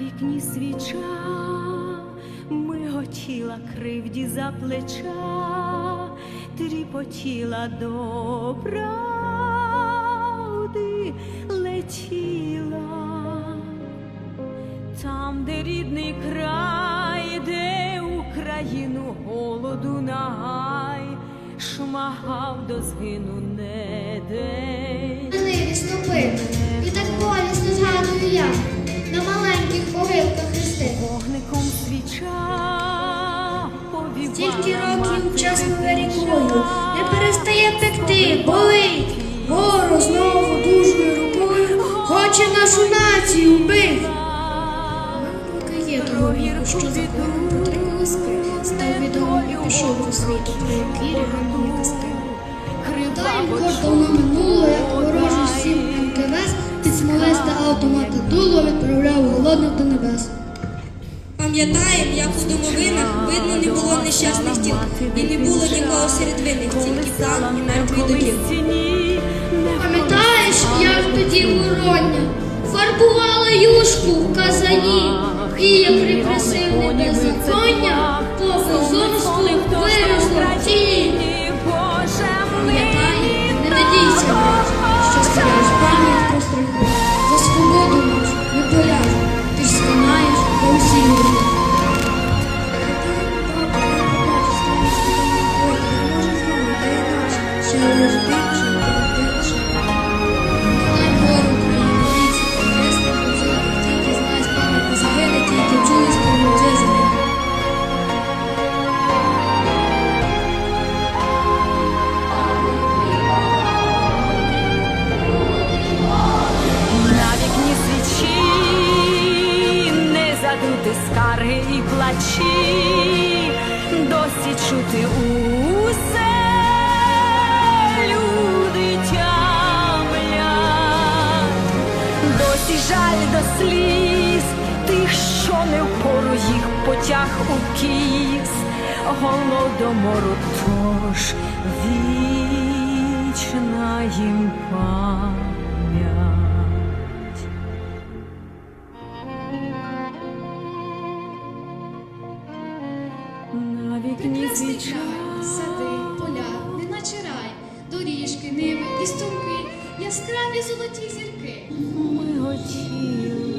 Вікні свіча миготіла кривді за плеча, тріпотіла до правди летіла. Там, де рідний край, де Україну голоду нагай, шмагав до згину не день. Могилках хрести. Вогником свіча Стільки років чесною рікою не перестає пекти, болить. Ворог знову дужою рукою хоче нашу націю вбити. Поки є того віку, що законом потрібно спити, став відомим і пішов у світ, кірі ганні казки. Даєм кожного минулого, автомата дуло відправляв голодних до небес. Пам'ятаємо, як у домовинах видно не було нещасних тіл, і не було нікого серед винних, тільки план і мертвий докіл. Пам'ятаєш, як тоді вороння фарбувала юшку в казані, і як скарги і плачі, досі чути усе досі жаль до сліз тих, що не впору їх потяг у кіс, голодомору тож вічна їм пам'ять. На вікні свіча. Яскраві золоті зірки. Ми хотіли